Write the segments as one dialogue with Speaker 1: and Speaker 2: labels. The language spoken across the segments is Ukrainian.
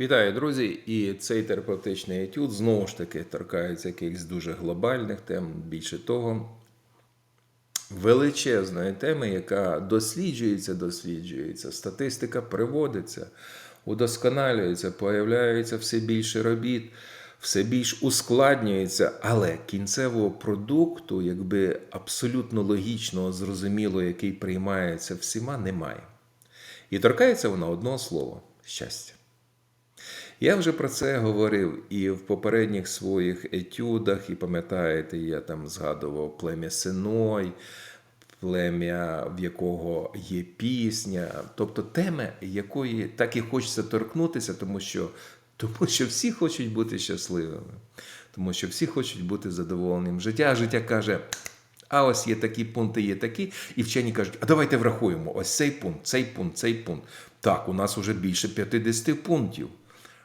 Speaker 1: Вітаю, друзі! І цей терапевтичний етюд знову ж таки торкається якихось дуже глобальних тем. Більше того, величезної теми, яка досліджується, досліджується, статистика приводиться, удосконалюється, появляється все більше робіт, все більш ускладнюється, але кінцевого продукту, якби абсолютно логічного, зрозумілого, який приймається всіма, немає. І торкається вона одного слова щастя. Я вже про це говорив і в попередніх своїх етюдах, і пам'ятаєте, я там згадував плем'я Синой, плем'я, в якого є пісня, тобто теми, якої так і хочеться торкнутися, тому що, тому що всі хочуть бути щасливими, тому що всі хочуть бути задоволеним. Життя, життя каже. А ось є такі пункти, є такі, і вчені кажуть, а давайте врахуємо ось цей пункт, цей пункт, цей пункт. Так, у нас вже більше 50 пунктів.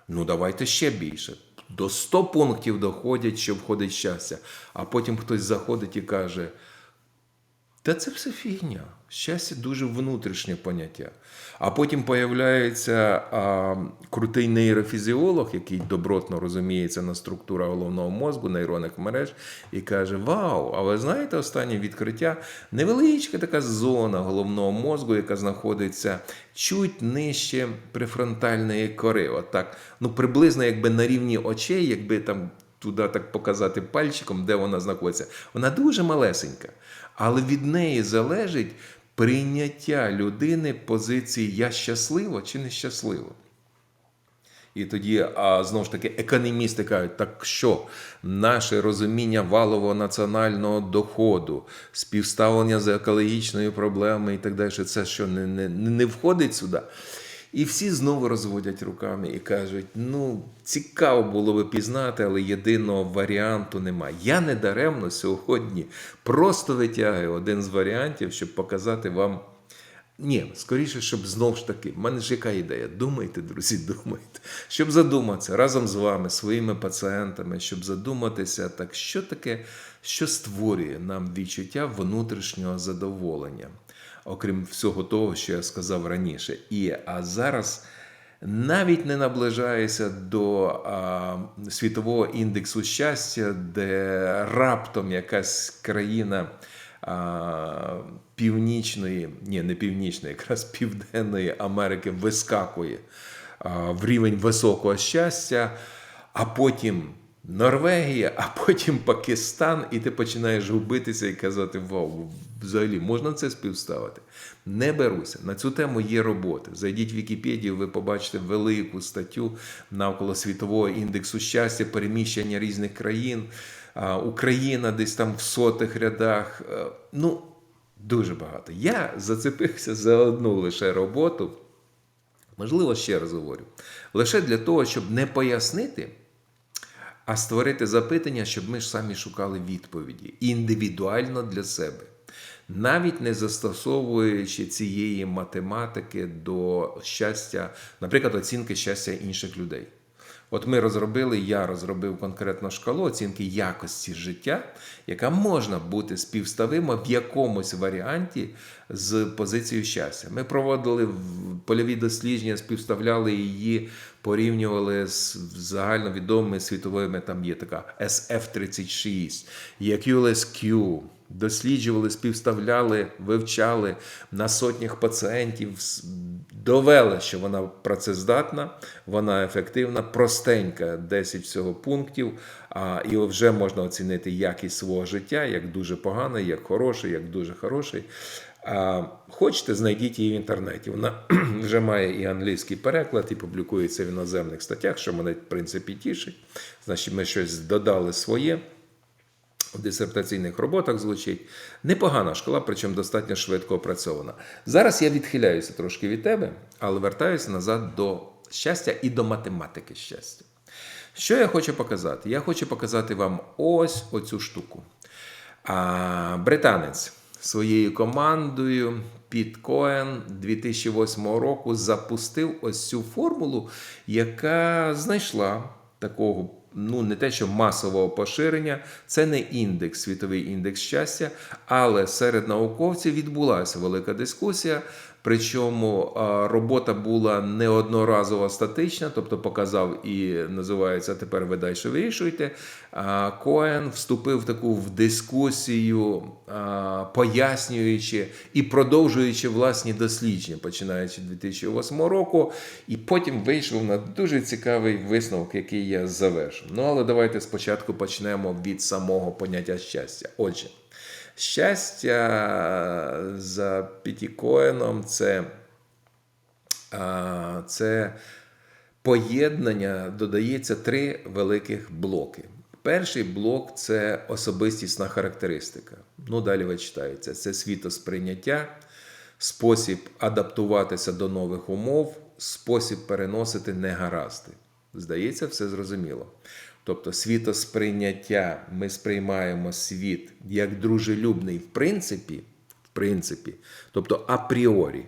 Speaker 1: Ну, давайте ще більше. До 100 пунктів доходять, що входить щастя. А потім хтось заходить і каже: та це все фігня. Щастя дуже внутрішнє поняття. А потім появляється а, крутий нейрофізіолог, який добротно розуміється на структурах головного мозку, нейронних мереж, і каже: Вау! А ви знаєте останнє відкриття? Невеличка така зона головного мозку, яка знаходиться чуть нижче префронтальної кори. Отак, ну приблизно якби на рівні очей, якби там туди так показати пальчиком, де вона знаходиться. Вона дуже малесенька. Але від неї залежить прийняття людини позиції Я щасливо чи нещасливо. І тоді, а знову ж таки, економісти кажуть, так що наше розуміння валового національного доходу, співставлення з екологічною проблемою і так далі, це що не, не, не входить сюди. І всі знову розводять руками і кажуть: ну, цікаво було би пізнати, але єдиного варіанту немає. Я не даремно сьогодні просто витягую один з варіантів, щоб показати вам. Ні, скоріше, щоб знову ж таки, в мене ж яка ідея? Думайте, друзі, думайте. Щоб задуматися разом з вами, своїми пацієнтами, щоб задуматися, так що таке, що створює нам відчуття внутрішнього задоволення, окрім всього того, що я сказав раніше. І а зараз навіть не наближаюся до а, світового індексу щастя, де раптом якась країна північної, ні, не північної, якраз Південної Америки вискакує в рівень високого щастя, а потім. Норвегія, а потім Пакистан, і ти починаєш губитися і казати: Вау, взагалі можна це співставити? Не беруся. На цю тему є роботи. Зайдіть в Вікіпедію, ви побачите велику статтю навколо світового індексу щастя, переміщення різних країн. Україна десь там в сотих рядах. Ну, дуже багато. Я зацепився за одну лише роботу. Можливо, ще раз говорю. Лише для того, щоб не пояснити а створити запитання, щоб ми ж самі шукали відповіді індивідуально для себе, навіть не застосовуючи цієї математики до щастя, наприклад, оцінки щастя інших людей. От ми розробили, я розробив конкретну шкалу оцінки якості життя, яка можна бути співставима в якомусь варіанті з позицією щастя. Ми проводили польові дослідження, співставляли її, порівнювали з загальновідомими світовими. Там є така SF-36, є QLSQ, досліджували, співставляли, вивчали на сотнях пацієнтів, довели, що вона працездатна, вона ефективна, простенька, 10 всього пунктів, а, і вже можна оцінити якість свого життя, як дуже поганий, як хороший, як дуже хороший. А, Хочете, знайдіть її в інтернеті. Вона вже має і англійський переклад, і публікується в іноземних статтях, що мене, в принципі, тішить. Значить, ми щось додали своє в дисертаційних роботах звучить. Непогана школа, причому достатньо швидко опрацьована. Зараз я відхиляюся трошки від тебе, але вертаюся назад до щастя і до математики щастя. Що я хочу показати? Я хочу показати вам ось оцю штуку. А, Британець своєю командою Піт Коен 2008 року запустив ось цю формулу, яка знайшла такого ну не те, що масового поширення, це не індекс, світовий індекс щастя, але серед науковців відбулася велика дискусія. Причому робота була неодноразово статична, тобто показав і називається тепер ви далі вирішуйте. Коен вступив в таку в дискусію, пояснюючи і продовжуючи власні дослідження, починаючи з 2008 року, і потім вийшов на дуже цікавий висновок, який я завершу. Ну але давайте спочатку почнемо від самого поняття щастя. Отже. Щастя за Пітікоїном це, це поєднання, додається три великих блоки. Перший блок це особистісна характеристика. Ну, далі ви читаєте. Це світосприйняття, спосіб адаптуватися до нових умов, спосіб переносити негаразди. Здається, все зрозуміло. Тобто світосприйняття, ми сприймаємо світ як дружелюбний в принципі, в принципі, тобто апріорі.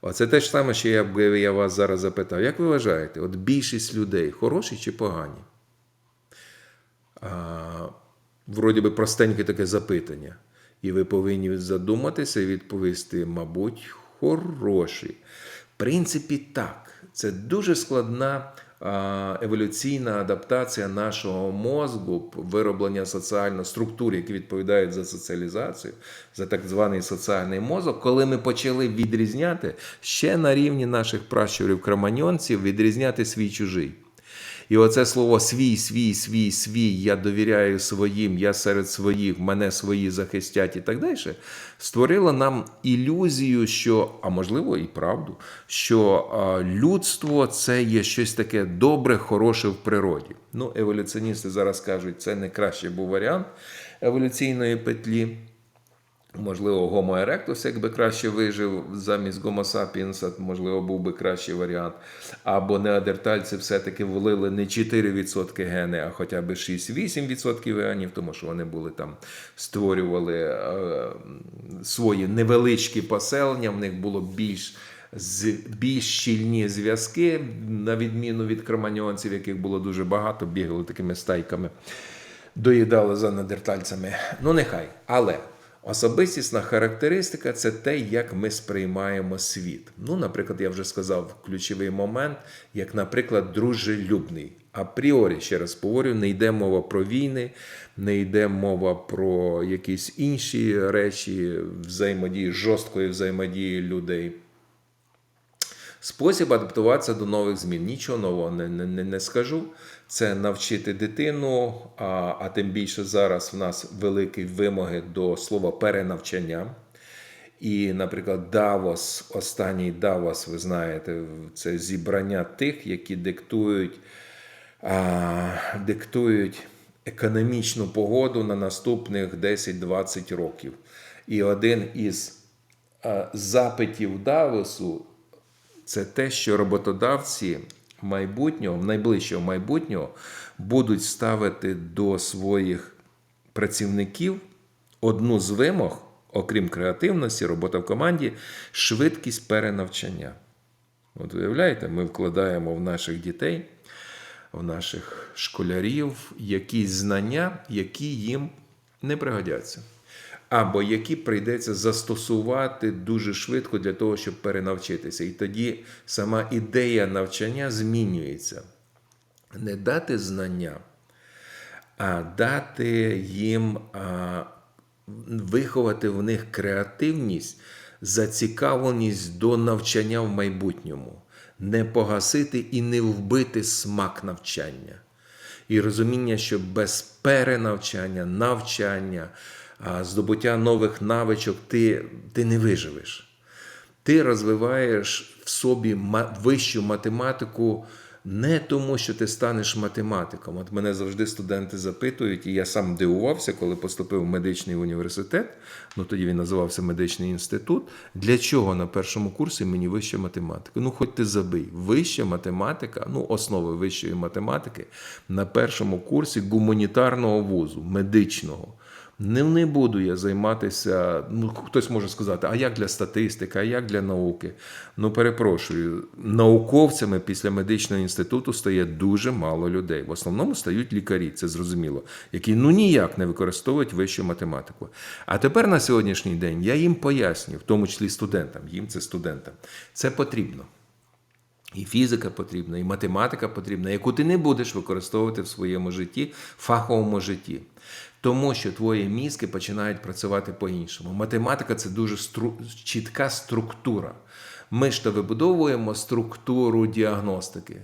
Speaker 1: Оце те ж саме, що я б я вас зараз запитав. Як ви вважаєте, от більшість людей хороші чи погані? А, Вроді би простеньке таке запитання. І ви повинні задуматися і відповісти, мабуть, хороші. В принципі, так. Це дуже складна еволюційна адаптація нашого мозку, вироблення соціальної структур, які відповідають за соціалізацію, за так званий соціальний мозок, коли ми почали відрізняти ще на рівні наших пращурів кроманьонців, відрізняти свій чужий. І оце слово свій, свій, свій, свій, я довіряю своїм, я серед своїх, мене свої захистять і так далі, створило нам ілюзію, що, а можливо, і правду, що людство це є щось таке добре, хороше в природі. Ну, еволюціоністи зараз кажуть, це не краще був варіант еволюційної петлі. Можливо, Homo erectus, якби краще вижив замість Homo sapiens, можливо, був би кращий варіант. Або неандертальці все-таки влили не 4% гени, а хоча б 6-8% генів, тому що вони були там, створювали е, свої невеличкі поселення, в них було більш більш щільні зв'язки, на відміну від кроманьонців, яких було дуже багато, бігали такими стайками, доїдали за неандертальцями. Ну, нехай. Але. Особистісна характеристика це те, як ми сприймаємо світ. Ну, наприклад, я вже сказав ключовий момент, як, наприклад, дружелюбний. Апріорі, ще раз говорю, не йде мова про війни, не йде мова про якісь інші речі, взаємодії, жорсткої взаємодії людей. Спосіб адаптуватися до нових змін. Нічого нового не, не, не скажу. Це навчити дитину, а, а тим більше зараз в нас великі вимоги до слова перенавчання. І, наприклад, Давос, останній Давос, ви знаєте, це зібрання тих, які диктують, а, диктують економічну погоду на наступних 10-20 років. І один із а, запитів Давосу це те, що роботодавці майбутнього, найближчого майбутнього будуть ставити до своїх працівників одну з вимог, окрім креативності, робота в команді, швидкість перенавчання. От уявляєте, ми вкладаємо в наших дітей, в наших школярів якісь знання, які їм не пригодяться або які прийдеться застосувати дуже швидко для того, щоб перенавчитися. І тоді сама ідея навчання змінюється. Не дати знання, а дати їм а, виховати в них креативність, зацікавленість до навчання в майбутньому, не погасити і не вбити смак навчання. І розуміння, що без перенавчання, навчання, здобуття нових навичок, ти, ти не виживеш. Ти розвиваєш в собі вищу математику не тому, що ти станеш математиком. От мене завжди студенти запитують, і я сам дивувався, коли поступив в медичний університет. Ну тоді він називався медичний інститут. Для чого на першому курсі мені вища математика? Ну, хоч ти забий, вища математика, ну, основи вищої математики на першому курсі гуманітарного вузу, медичного. Не, не буду я займатися. Ну, хтось може сказати, а як для статистики, а як для науки. Ну, перепрошую, науковцями після медичного інституту стає дуже мало людей. В основному стають лікарі, це зрозуміло, які ну ніяк не використовують вищу математику. А тепер на сьогоднішній день я їм поясню, в тому числі студентам, їм це студентам. Це потрібно. І фізика потрібна, і математика потрібна, яку ти не будеш використовувати в своєму житті, фаховому житті. Тому що твої мізки починають працювати по-іншому. Математика це дуже стру... чітка структура. Ми ж то вибудовуємо структуру діагностики.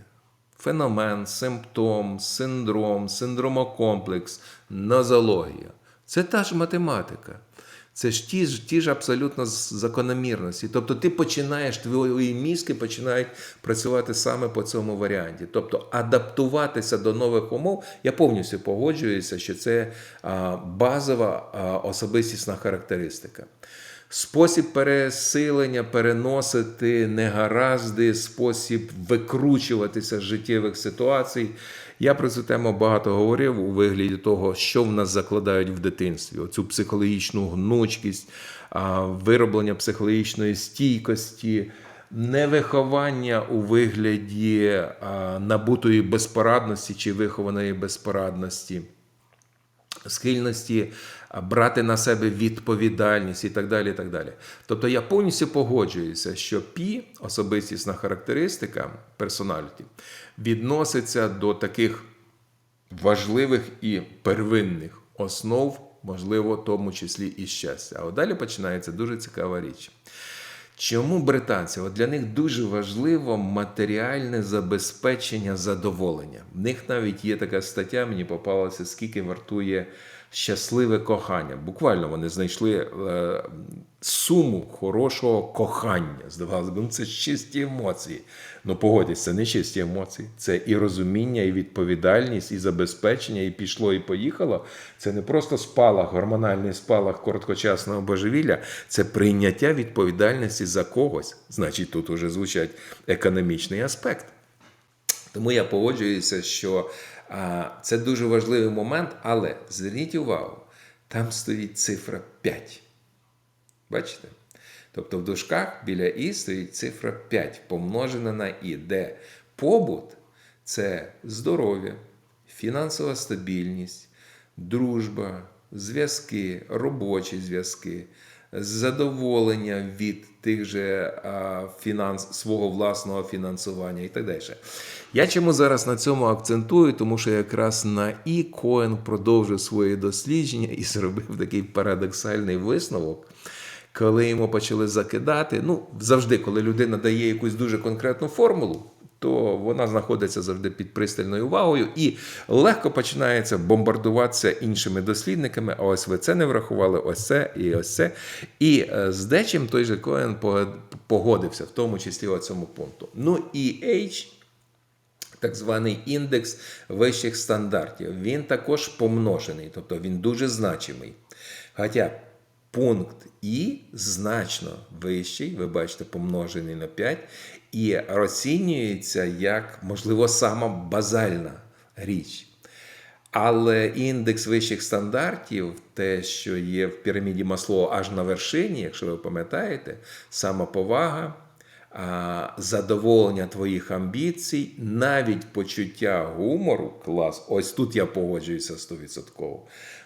Speaker 1: Феномен, симптом, синдром, синдромокомплекс, нозологія. Це та ж математика. Це ж ті ж ті ж абсолютно закономірності. Тобто ти починаєш, твої мізки починають працювати саме по цьому варіанті. Тобто адаптуватися до нових умов, я повністю погоджуюся, що це базова особистісна характеристика. Спосіб пересилення, переносити негаразди, спосіб викручуватися з життєвих ситуацій. Я про цю тему багато говорив у вигляді того, що в нас закладають в дитинстві: оцю психологічну гнучкість, вироблення психологічної стійкості, невиховання у вигляді а, набутої безпорадності чи вихованої безпорадності схильності брати на себе відповідальність і так далі. і так далі. Тобто я повністю погоджуюся, що пі, особистісна характеристика персоналіті, відноситься до таких важливих і первинних основ, можливо, в тому числі і щастя. А от далі починається дуже цікава річ. Чому британці? От для них дуже важливо матеріальне забезпечення задоволення. В них навіть є така стаття, мені попалася, скільки вартує щасливе кохання. Буквально вони знайшли е, суму хорошого кохання. Здавалося б, ну це чисті емоції. Ну погодьтесь, це не чисті емоції, це і розуміння, і відповідальність, і забезпечення, і пішло, і поїхало. Це не просто спалах, гормональний спалах короткочасного божевілля, це прийняття відповідальності за когось. Значить, тут уже звучать економічний аспект. Тому я погоджуюся, що це дуже важливий момент, але зверніть увагу, там стоїть цифра 5. Бачите? Тобто в дужках біля І стоїть цифра 5, помножена на І, де побут це здоров'я, фінансова стабільність, дружба, зв'язки, робочі зв'язки, задоволення від тих же а, фінанс, свого власного фінансування і так далі. Я чому зараз на цьому акцентую, тому що якраз на І продовжив своє дослідження і зробив такий парадоксальний висновок коли йому почали закидати, ну завжди, коли людина дає якусь дуже конкретну формулу, то вона знаходиться завжди під пристальною увагою і легко починається бомбардуватися іншими дослідниками. А ось ви це не врахували, ось це і ось це. І е, з дечим той же Коен погодився, в тому числі у цьому пункту. Ну і H, так званий індекс вищих стандартів, він також помножений, тобто він дуже значимий. Хоча пункт І значно вищий, ви бачите, помножений на 5, і розцінюється як, можливо, сама базальна річ. Але індекс вищих стандартів, те, що є в піраміді Маслоу аж на вершині, якщо ви пам'ятаєте, самоповага, задоволення твоїх амбіцій, навіть почуття гумору, клас, ось тут я погоджуюся 100%.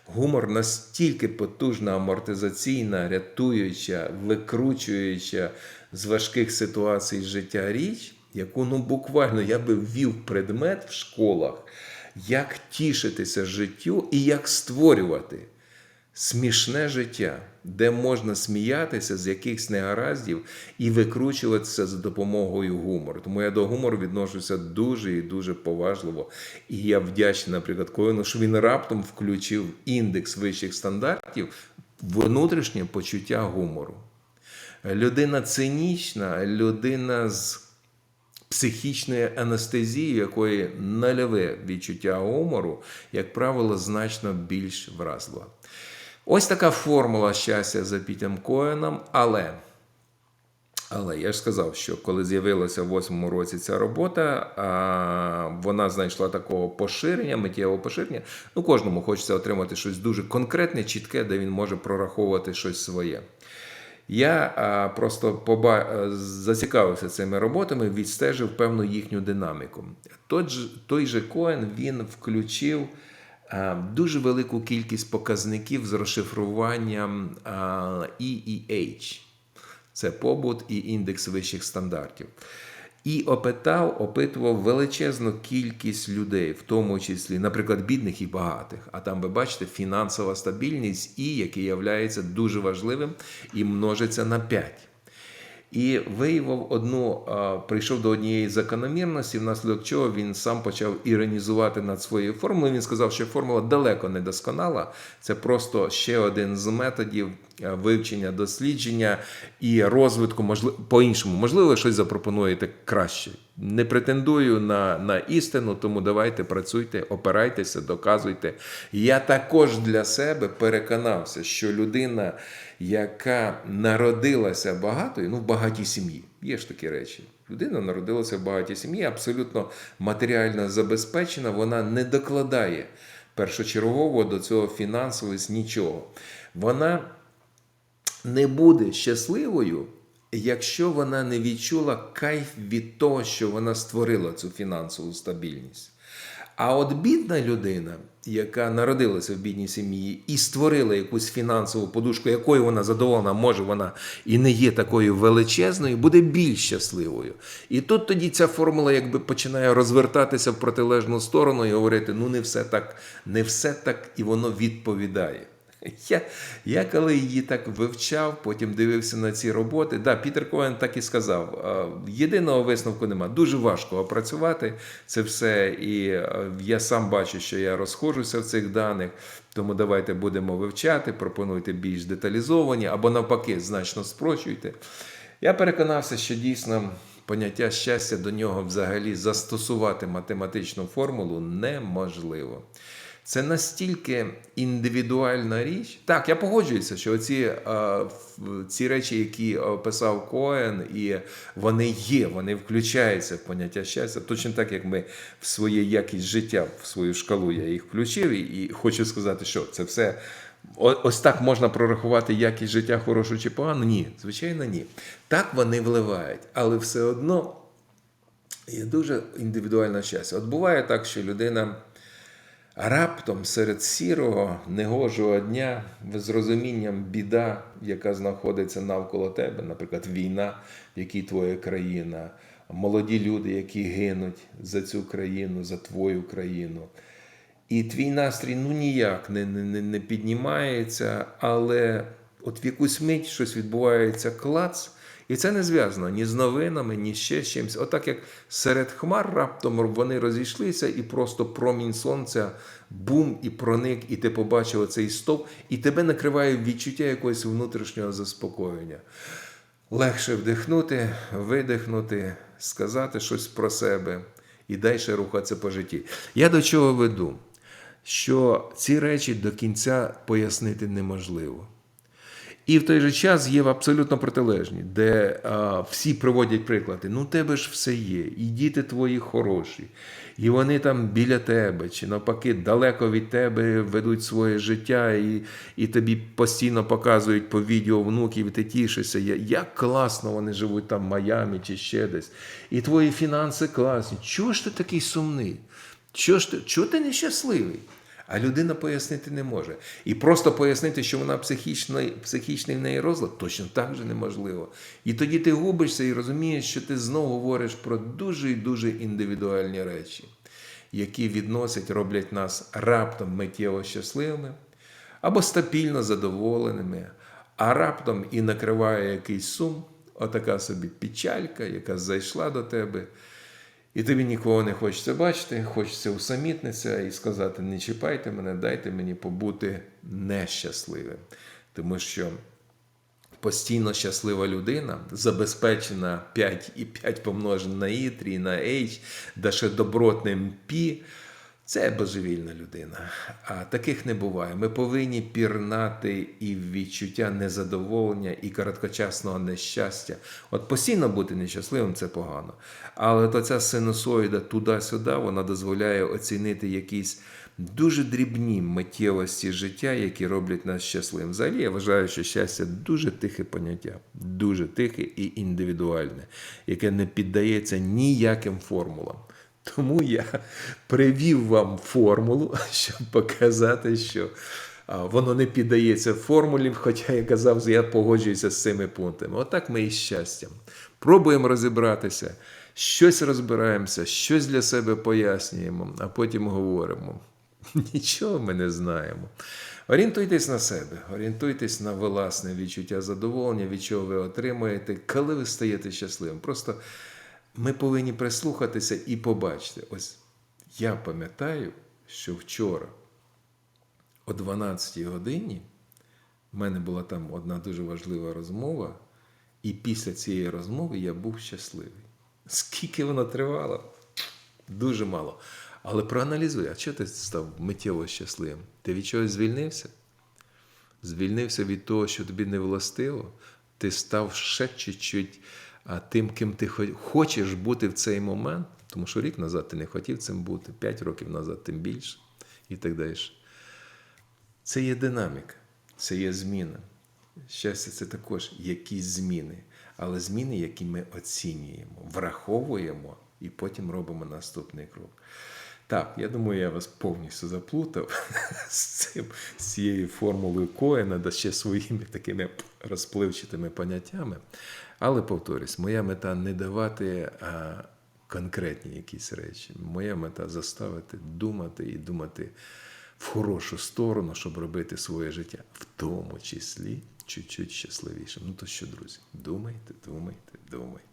Speaker 1: Гумор настільки потужна, амортизаційна, рятуюча, викручуюча з важких ситуацій життя річ, яку ну буквально я би ввів предмет в школах, як тішитися життю і як створювати смішне життя, де можна сміятися з якихось негараздів і викручуватися за допомогою гумору. Тому я до гумору відношуся дуже і дуже поважливо. І я вдячний, наприклад, Коїну, що він раптом включив індекс вищих стандартів внутрішнє почуття гумору. Людина цинічна, людина з психічною анестезією, якої нульове відчуття гумору, як правило, значно більш вразлива. Ось така формула щастя за Пітем Коеном, але Але я ж сказав, що коли з'явилася в восьмому році ця робота, вона знайшла такого поширення, миттєвого поширення. Ну, кожному хочеться отримати щось дуже конкретне, чітке, де він може прораховувати щось своє. Я просто поба... е, зацікавився цими роботами, відстежив певну їхню динаміку. Той же, Коен він включив а, дуже велику кількість показників з розшифруванням а, EEH. Це побут і індекс вищих стандартів. І опитав, опитував величезну кількість людей, в тому числі, наприклад, бідних і багатих. А там ви бачите фінансова стабільність, і який є дуже важливим і множиться на 5. І виявив одну, прийшов до однієї закономірності, внаслідок чого він сам почав іронізувати над своєю формулою. Він сказав, що формула далеко не досконала. Це просто ще один з методів вивчення, дослідження і розвитку, можливо, по-іншому. Можливо, щось запропонуєте краще. Не претендую на, на істину, тому давайте працюйте, опирайтеся, доказуйте. Я також для себе переконався, що людина, яка народилася багатою, ну в багатій сім'ї, є ж такі речі. Людина народилася в багатій сім'ї, абсолютно матеріально забезпечена, вона не докладає першочергово до цього фінансового нічого. Вона не буде щасливою, якщо вона не відчула кайф від того, що вона створила цю фінансову стабільність. А от бідна людина, яка народилася в бідній сім'ї і створила якусь фінансову подушку, якою вона задоволена, може вона і не є такою величезною, буде більш щасливою. І тут тоді ця формула якби починає розвертатися в протилежну сторону і говорити: ну не все так, не все так, і воно відповідає. Я, я коли її так вивчав, потім дивився на ці роботи. Да, Пітер Коен так і сказав: єдиного висновку нема. Дуже важко опрацювати це все. І я сам бачу, що я розходжуся в цих даних. Тому давайте будемо вивчати, пропонуйте більш деталізовані або навпаки, значно спрощуйте. Я переконався, що дійсно. Поняття щастя до нього взагалі застосувати математичну формулу неможливо. Це настільки індивідуальна річ. Так, я погоджуюся, що ці, ці речі, які описав Коен, і вони є, вони включаються в поняття щастя, точно так, як ми в своє якість життя, в свою шкалу я їх включив, і хочу сказати, що це все. Ось так можна прорахувати якість життя хорошу чи погану? Ні, звичайно, ні. Так вони вливають, але все одно є дуже індивідуальне щастя. От буває так, що людина. Раптом серед сірого, негожого дня, з розумінням біда, яка знаходиться навколо тебе, наприклад, війна, в якій твоя країна, молоді люди, які гинуть за цю країну, за твою країну. І твій настрій ну ніяк не, не, не піднімається, але от в якусь мить щось відбувається клац. І це не зв'язано ні з новинами, ні ще з чимось. Отак як серед хмар раптом вони розійшлися, і просто промінь сонця бум і проник, і ти побачив цей стовп, і тебе накриває відчуття якогось внутрішнього заспокоєння. Легше вдихнути, видихнути, сказати щось про себе і далі рухатися по житті. Я до чого веду? Що ці речі до кінця пояснити неможливо. І в той же час є абсолютно протилежні, де а, всі приводять приклади. Ну, тебе ж все є, і діти твої хороші, і вони там біля тебе, чи навпаки, далеко від тебе ведуть своє життя, і і тобі постійно показують по відео внуків, і ти тішишся, як класно вони живуть там в Майамі чи ще десь. І твої фінанси класні. Чого ж ти такий сумний? Чого ж ти, чого ти нещасливий? А людина пояснити не може. І просто пояснити, що вона психічний, психічний в неї розлад, точно так же неможливо. І тоді ти губишся і розумієш, що ти знову говориш про дуже і дуже індивідуальні речі, які відносять, роблять нас раптом миттєво щасливими або стабільно задоволеними, а раптом і накриває якийсь сум, отака собі печалька, яка зайшла до тебе. І тобі нікого не хочеться бачити, хочеться усамітнитися і сказати: не чіпайте мене, дайте мені побути нещасливим. Тому що постійно щаслива людина, забезпечена 5 і 5 помножена на І, 3 на H, да ще добротним Пі, Це божевільна людина. А таких не буває. Ми повинні пірнати і відчуття незадоволення, і короткочасного нещастя. От постійно бути нещасливим це погано. Але от ця синусоїда туди-сюди, вона дозволяє оцінити якісь дуже дрібні миттєвості життя, які роблять нас щасливим. Взагалі, я вважаю, що щастя дуже тихе поняття, дуже тихе і індивідуальне, яке не піддається ніяким формулам. Тому я привів вам формулу, щоб показати, що воно не піддається формулі, хоча я казав, я погоджуюся з цими пунктами. Отак ми і щастям. Пробуємо розібратися, щось розбираємося, щось для себе пояснюємо, а потім говоримо. Нічого ми не знаємо. Орієнтуйтесь на себе, орієнтуйтесь на власне відчуття задоволення, від чого ви отримуєте, коли ви стаєте щасливим. Просто ми повинні прислухатися і побачити. Ось я пам'ятаю, що вчора о 12 годині в мене була там одна дуже важлива розмова, і після цієї розмови я був щасливий. Скільки вона тривала? Дуже мало. Але проаналізуй, а чого ти став миттєво щасливим? Ти від чогось звільнився? Звільнився від того, що тобі не властиво, ти став ще чуть-чуть тим, ким ти хочеш бути в цей момент, тому що рік назад ти не хотів цим бути, п'ять років назад тим більше і так далі. Це є динаміка, це є зміна. Щастя, це також якісь зміни, але зміни, які ми оцінюємо, враховуємо і потім робимо наступний крок. Так, я думаю, я вас повністю заплутав з цим, з цією формулою Коена, да ще своїми такими розпливчатими поняттями. Але повторюсь, моя мета не давати а, конкретні якісь речі. Моя мета заставити думати і думати в хорошу сторону, щоб робити своє життя, в тому числі чуть-чуть щасливішим. Ну то що, друзі, думайте, думайте, думайте.